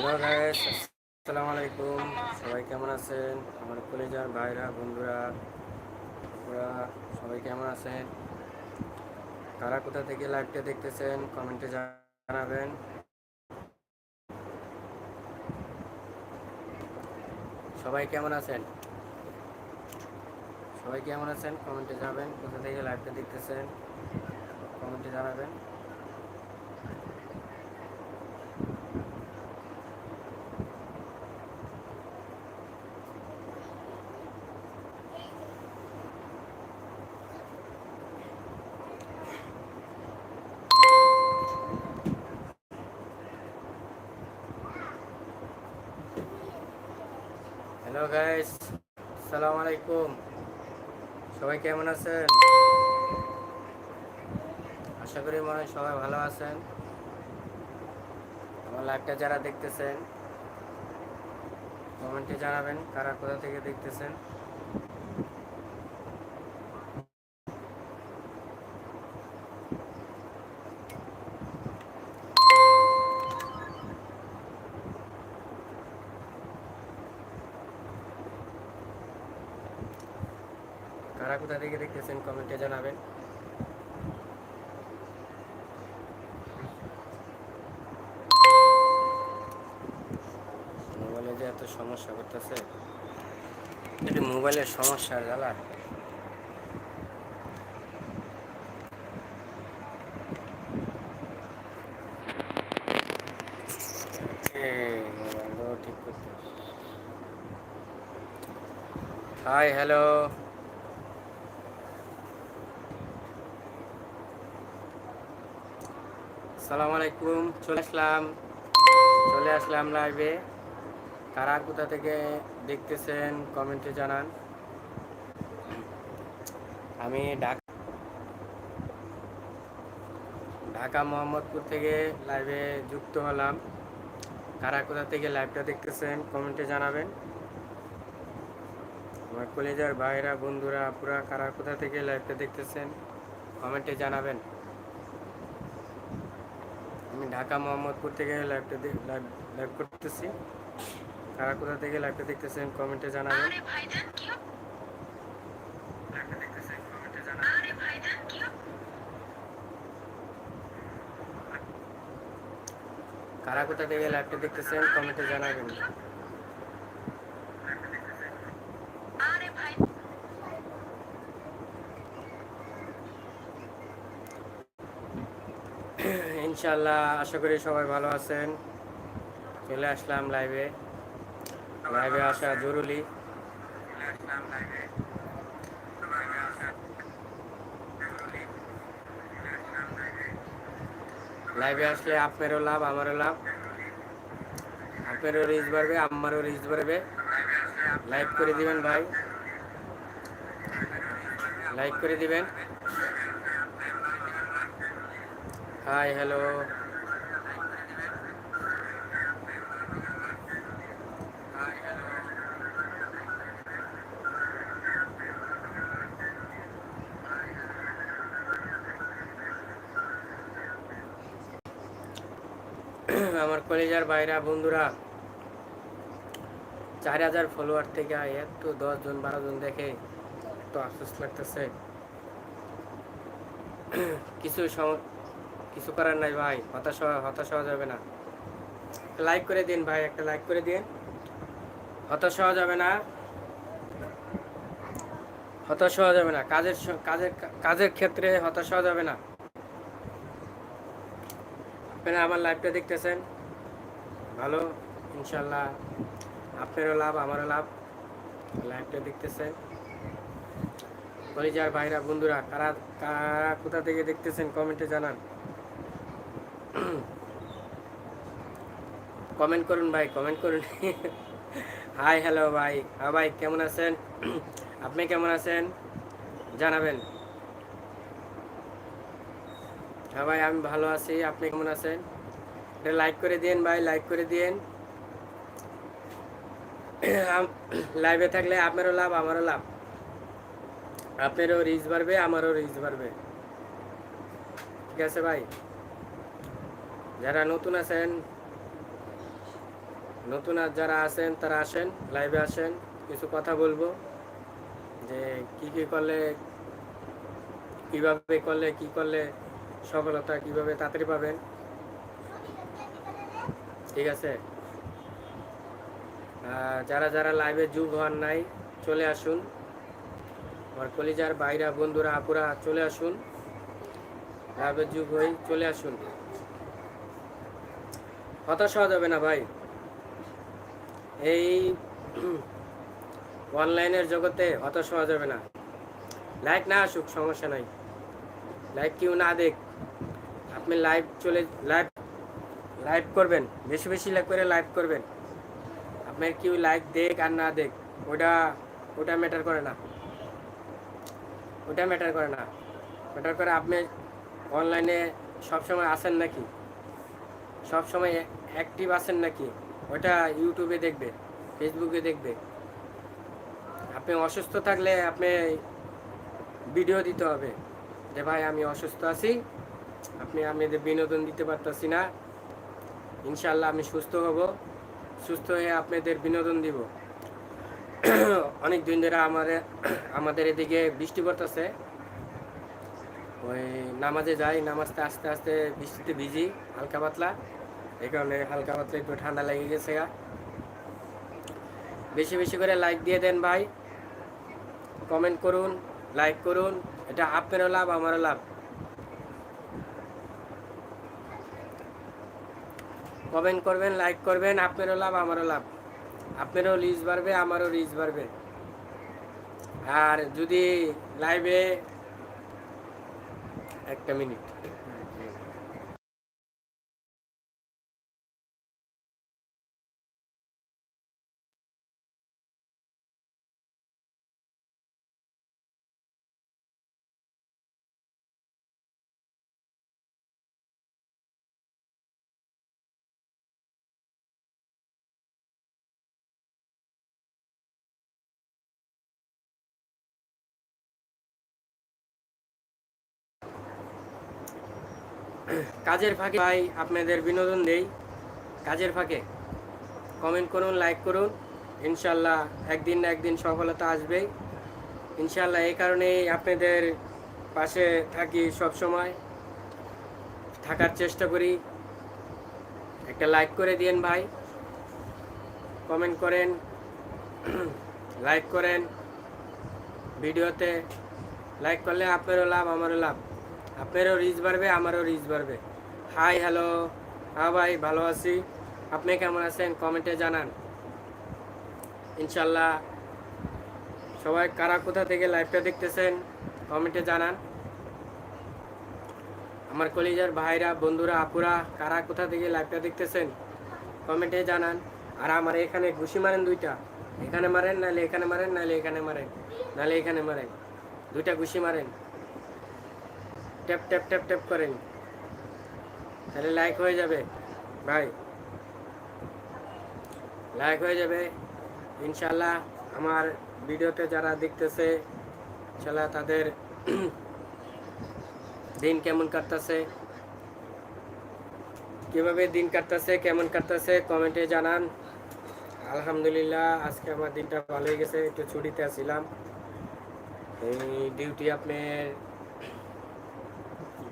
Hello guys আসসালামু আলাইকুম সবাই কেমন আছেন? আমার কলেজার ভাইরা, বন্ধুরা ওরা সবাই কেমন আছেন? কারা কোথা থেকে লাইভটা দেখতেছেন কমেন্টে জানাবেন। সবাই কেমন আছেন? সবাই কেমন আছেন? কমেন্টে যাবেন কোথা থেকে লাইভটা দেখতেছেন? কমেন্টে জানাবেন। হ্যালো গাইস আসসালামু আলাইকুম সবাই কেমন আছেন? আশা করি মনে হয় সবাই ভালো আছেন। আমার লাইভটা যারা দেখতেছেন কমেন্টে জানাবেন কারা কোথা থেকে দেখতেছেন। কারা কোথা থেকে দেখতেছেন কমেন্টে জানাবেন। মোবাইলে যে এত সমস্যা করতেছে এটি মোবাইলের সমস্যা জ্বালা ঠিক হাই, হ্যালো। সালাম আলাইকুম, চলে আসলাম। চলে আসলাম লাইভে কারা কোথা থেকে দেখতেছেন কমেন্টে জানান। আমি ঢাকা ঢাকা মোহাম্মদপুর থেকে লাইভে যুক্ত হলাম। কারা কোথা থেকে লাইভটা দেখতেছেন কমেন্টে জানাবেন। আমার কলেজের ভাইরা বন্ধুরা পুরা কারা কোথা থেকে লাইভটা দেখতেছেন কমেন্টে জানাবেন। ঢাকা মোহাম্মদপুর থেকে লাইভটা লাইভ লাইভ করতেছি। কারা কোথা থেকে লাইভটা দেখতেছেন কমেন্টে জানাবেন। আরে ভাইজান কি হলো? লাইভটা দেখতেছেন কমেন্টে জানাবেন। আরে ভাইজান কি হলো? কারা কোথা থেকে লাইভটা দেখতেছেন কমেন্টে জানাবেন আরে ভাই ইনশাল্লাহ আশা করি সবাই ভালো আছেন। চলে আসলাম লাইভে লাইভে আসা জরুরি। লাইভে আসলে আপনারও লাভ, আমারও লাভ। আপনারও রিচ বাড়বে, আমারও রিচ বাড়বে। লাইভ করে দিবেন ভাই। লাইক করে দিবেন। হাই হ্যালো আমার কলেজার বাইরা বন্ধুরা, চার হাজার ফলোয়ার থেকে এত দশ জন বারো জন দেখে তো আফসোস লাগতেছে। কিছু কিছু করার নাই ভাই, হতাশ হতাশ হওয়া যাবে না। লাইক করে দিন ভাই, একটা লাইক করে দিন। হতাশ হওয়া যাবে না। হতাশ হওয়া যাবে না। কাজের কাজের কাজের ক্ষেত্রে হতাশ হওয়া যাবে না। আপনারা আমার লাইভটা দেখতেছেন? ভালো, ইনশাল্লাহ। আপনারও লাভ, আমারও লাভ। লাইভটা দেখতেছেন। কলিজার ভাইরা, বন্ধুরা, কারা কারা কোথা থেকে দেখতেছেন কমেন্টে জানান। কমেন্ট করুন ভাই কমেন্ট করুন। হাই হ্যালো ভাই। হ্যাঁ ভাই, কেমন আছেন? আপনি কেমন আছেন? জানাবেন। হ্যাঁ ভাই, আমি ভালো আছি। আপনি কেমন আছেন? এটা লাইক করে দিন ভাই লাইক করে দিন লাইভে থাকলে আপনারও লাভ, আমারও লাভ। আপনারও রিচ বাড়বে, আমারও রিচ বাড়বে। ঠিক আছে ভাই? যারা নতুন আছেন নতুন আর যারা আছেন, তারা আসেন লাইভে আসেন, কিছু কথা বলব। যে কি কি করলে, কীভাবে করলে, কি করলে সফলতা, কীভাবে তাড়াতাড়ি পাবেন। ঠিক আছে? যারা যারা লাইভে যুগ হওয়ার নাই, চলে আসুন। আমার কলিজার বাইরা, বন্ধুরা, আপুরা, চলে আসুন। লাইভে যুগ হই, চলে আসুন। হতাশ হওয়া যাবে না ভাই। এই অনলাইনের জগতে অত সহজ হবে না। লাইক না আসুক, সমস্যা নাই। লাইক কেউ না দেখ আপনি লাইভ চলে, লাইভ লাইভ করবেন, বেশি বেশি লাইক করে লাইভ করবেন। আপনার কেউ লাইক দেখ আর না দেখ, ওটা ওটা ম্যাটার করে না। ওটা ম্যাটার করে না। ম্যাটার করে আপনি অনলাইনে সবসময় আসেন নাকি? সবসময় অ্যাক্টিভ আছেন নাকি? ওটা ইউটিউবে দেখবে ফেসবুকে দেখবে। আপনি অসুস্থ থাকলে আপনি ভিডিও দিতে হবে যে, ভাই, আমি অসুস্থ আছি, আপনি, আমি এদের বিনোদন দিতে পারতাছি না। ইনশাল্লাহ আমি সুস্থ হব, সুস্থ হয়ে আপনাদের বিনোদন দিব। অনেক দিন ধরে আমাদের আমাদের এদিকে বৃষ্টি পড়তেছে। ওই নামাজে যাই নামাজতে আস্তে আস্তে বৃষ্টিতে ভিজি, হালকা পাতলা। এই কারণে হালকা পাতলা একটু ঠান্ডা লেগে গেছে বেশি বেশি করে লাইক দিয়ে দেন ভাই। কমেন্ট করুন লাইক করুন। এটা আপনারও লাভ, আমারও লাভ। কমেন্ট করবেন লাইক করবেন, আপনারও লাভ, আমারও লাভ। আপনারও রিচ বাড়বে, আমারও রিচ বাড়বে। আর যদি লাইভে একটা মিনিট কাজের ফাঁকে ভাই আপনাদের বিনোদন দেই। কাজের ফাঁকে। কমেন্ট করুন লাইক করুন। ইনশাল্লাহ একদিন না একদিন সফলতা আসবেই। ইনশাল্লাহ এই কারণেই আপনাদের পাশে থাকি সব সময়। থাকার চেষ্টা করি। একটা লাইক করে দিন ভাই। কমেন্ট করেন লাইক করেন। ভিডিওতে লাইক করলে আপনারও লাভ, আমারও লাভ। আপনারও রিচ বাড়বে, আমারও রিচ বাড়বে। হাই হ্যালো হ্যাঁ ভাই, ভালো আছি। আপনি কেমন আছেন? কমেন্টে জানান। ইনশাল্লাহ। সবাই কারা কোথা থেকে লাইভটা দেখতেছেন কমেন্টে জানান। আমার কলিজার ভাইরা, বন্ধুরা, আপুরা, কারা কোথা থেকে লাইভটা দেখতেছেন কমেন্টে জানান। আর আমার এখানে ঘুষি মারেন দুইটা। এখানে মারেন, নাহলে এখানে মারেন, নাহলে এখানে মারেন, নাহলে এখানে মারেন। দুইটা ঘুষি মারেন। ট্যাপ ট্যাপ ট্যাপ ট্যাপ করেন। তাহলে লাইক হয়ে যাবে। ভাই লাইক হয়ে যাবে। ইনশাল্লাহ আমার ভিডিওতে যারা দেখতেছে ইনশাল্লাহ তাদের দিন কেমন কাটতেছে, কীভাবে দিন কাটতেছে, কেমন কাটতেছে, কমেন্টে জানান। আলহামদুলিল্লাহ, আজকে আমার দিনটা ভালোই গেছে, একটু ছুটিতে আসছিলাম ডিউটি আপনার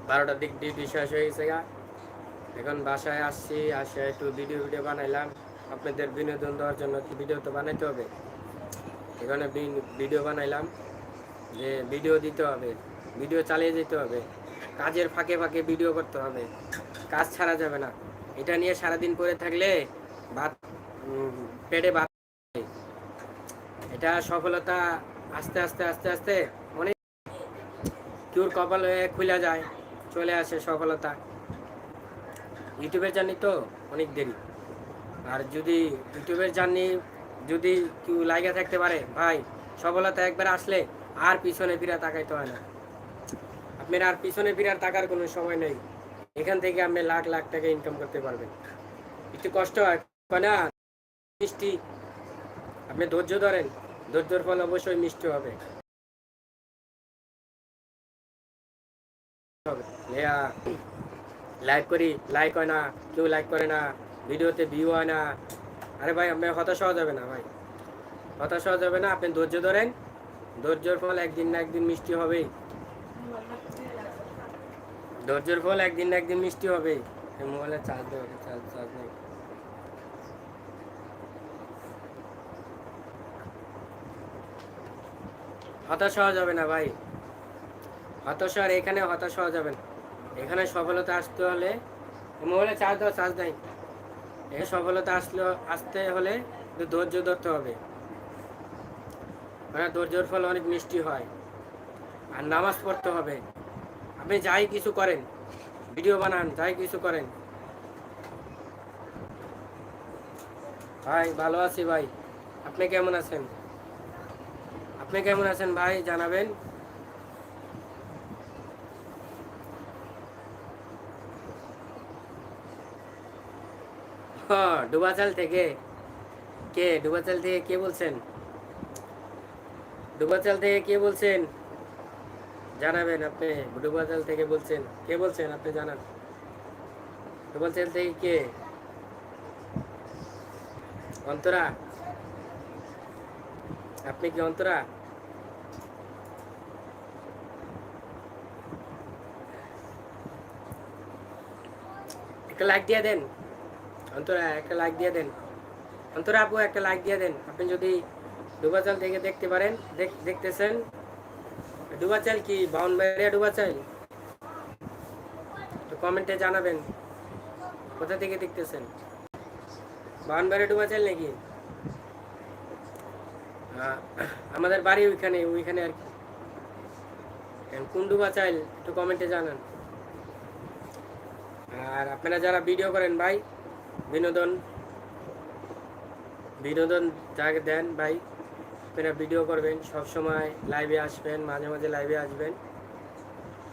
বারোটার দিক ডিউটি শেষ হয়ে গেছে গা। এখন বাসায় আসছি, আসে একটু ভিডিও ভিডিও বানাইলাম। আপনাদের বিনোদন দেওয়ার জন্য ভিডিও তো বানাইতে হবে। এখানে ভিডিও বানাইলাম যে ভিডিও দিতে হবে ভিডিও চালিয়ে যেতে হবে। কাজের ফাঁকে ফাঁকে ভিডিও করতে হবে। কাজ ছাড়া যাবে না। এটা নিয়ে সারাদিন পরে থাকলে ভাত পেটে ভাত এটা সফলতা আস্তে আস্তে আস্তে আস্তে অনেক কেউর কপাল হয়ে খুলে যায়। চলে আসে সফলতা। ইউটিউবের জার্নি তো অনেক দেরি। আর যদি ইউটিউবের জার্নি যদি কেউ লাইগা থাকতে পারে, ভাই, সফলতা একবার আসলে আর পিছনে ফিরে তাকাইতে হয় না। আপনার আর পিছনে ফিরার তাকার কোনো সময় নেই। এখান থেকে আপনি লাখ লাখ টাকা ইনকাম করতে পারবেন। একটু কষ্ট হয় না? মিষ্টি। আপনি ধৈর্য ধরেন। ধৈর্যর ফল অবশ্যই মিষ্টি হবে। লাইক করি লাইক হয় না, কেউ লাইক করে না, ভিডিওতে ভিউ হয় না। আরে ভাই আপনি হতাশ হওয়া যাবে না ভাই। হতাশ হওয়া যাবে না, আপনি ধৈর্য ধরেন। ধৈর্যর ফল একদিন না একদিন মিষ্টি হবেই। ধৈর্যের ফল একদিন না একদিন মিষ্টি এই মোবাইলে চার্জ দেওয়া চার্জ চার্জ নেই। হতাশ হওয়া যাবে না ভাই। হতাশ আর এখানে হতাশ হওয়া যাবে না। এখানে সফলতা আসতে হলে মোবাইলে চার্জ দেওয়া চার্জ নাই। এখানে সফলতা আসলে, আসতে হলে ধৈর্য ধরতে হবে। মানে ধৈর্যের ফল অনেক মিষ্টি হয়। আর নামাজ পড়তে হবে। আপনি যাই কিছু করেন ভিডিও বানান, যাই কিছু করেন। ভাই, ভালো আছি ভাই। আপনি কেমন আছেন? আপনি কেমন আছেন ভাই? জানাবেন। ডুবাচাল থেকে। কে ডুবাচাল থেকে কে বলছেন? ডুবাচাল থেকে কে বলছেন? জানাবেন আপনি ডুবাচাল থেকে বলছেন। কে বলছেন? আপনি জানান। ডুবাচাল থেকে কে? অন্তরা? আপনি কি অন্তরা? একটা লাইক দিয়ে দেন। অন্তরা, একটা লাইক দিয়ে দেন। অন্তরা আপু, একটা লাইক দিয়ে দেন। আপনি যদি ডুবাচাল থেকে দেখতে পারেন, দেখ- দেখতেছেন। ডুবাচাল কি? বাউনবাড়িয়া ডুবাচাল? তো কমেন্টে জানাবেন, কোথা থেকে দেখতেছেন? বাউনবাড়িয়া ডুবাচাল নাকি? আমাদের বাড়ি ওইখানে ওইখানে আর কি। কোন ডুবাচাল, একটু কমেন্টে জানান। আর আপনারা যারা ভিডিও করেন ভাই বিনোদন বিনোদন যাকে দেন ভাই। আপনারা ভিডিও করবেন সব সময় লাইভে আসবেন, মাঝে মাঝে লাইভে আসবেন।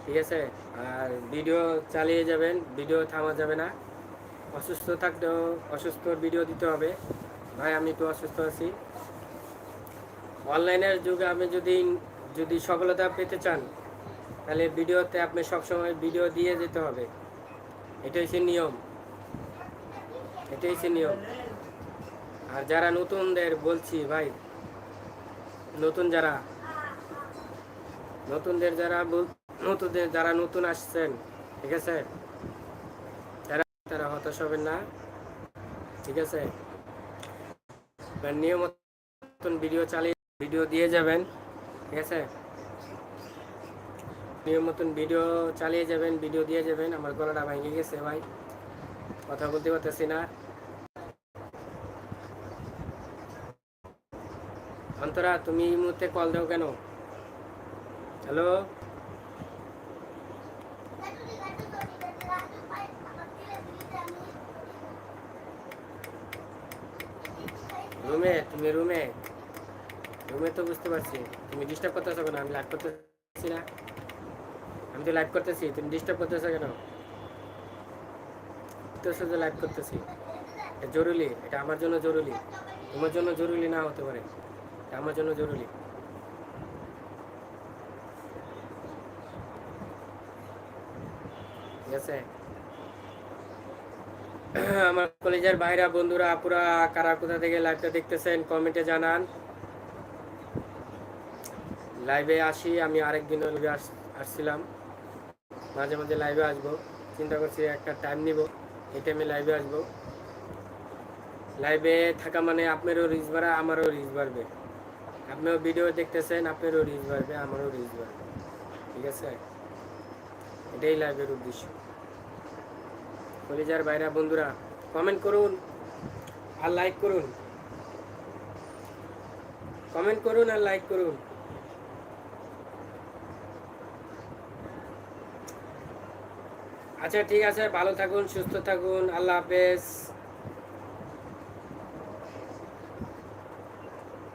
ঠিক আছে? আর ভিডিও চালিয়ে যাবেন ভিডিও থামা যাবে না। অসুস্থ থাকলেও অসুস্থর ভিডিও দিতে হবে। ভাই, আমি তো অসুস্থ আছি। অনলাইনের যুগে আপনি যদি যদি সফলতা পেতে চান, তাহলে ভিডিওতে আপনি সবসময় ভিডিও দিয়ে যেতে হবে। এটা হচ্ছে নিয়ম। এটা হচ্ছে নিয়ম। আর যারা নতুনদের বলছি ভাই, নতুন যারা, নতুনদের যারা নতুনদের যারা নতুন আসছেন, ঠিক আছে? তারা তারা হতাশ হবেন না, ঠিক আছে? নিয়ম মতন ভিডিও চালিয়ে ভিডিও দিয়ে যাবেন, ঠিক আছে? নিয়ম মতন ভিডিও চালিয়ে যাবেন, ভিডিও দিয়ে যাবেন, আমার গলাটা ভেঙে গেছে ভাই। কথা বলতে পারতেছি না। অন্তরা তুমি এই মুহূর্তে কল দাও কেন? হ্যালো রুমে তুমি রুমে রুমে তো বুঝতে পারছি। তুমি ডিস্টার্ব করতেছো কেন? আমি লাইভ করতেছি না। আমি তো লাইভ করতেছি। তুমি ডিস্টার্ব করতেছো কেন? লাইভ করতেছি। জরুরি। এটা আমার জন্য জরুরি। তোমার জন্য জরুরি না হতে পারে। আমার জন্য জরুরি। ঠিক আছে? আমার কলেজের বাইরা বন্ধুরা, আপুরা, কারা কোথা থেকে লাইভটা দেখতেছেন কমেন্টে জানান। লাইভে আসি, আমি আরেকদিন লাইভে আসছিলাম। মাঝে মাঝে লাইভে আসব। চিন্তা করছি একটা টাইম নিব। এই টাইমে লাইভে আসব। লাইভে থাকা মানে আপনারও রিচ বাড়া, আমারও রিচ বাড়বে। আপনিও ভিডিও দেখতেছেন, আপনারও রিচ বাড়বে, আমারও রিচ বাড়বে। ঠিক আছে? এটাই লাইভের উদ্দেশ্য। কলেজার বাইরা বন্ধুরা কমেন্ট করুন আর লাইক করুন। কমেন্ট করুন আর লাইক করুন। আচ্ছা ঠিক আছে, ভালো থাকুন, সুস্থ থাকুন, আল্লাহ হাফেজ।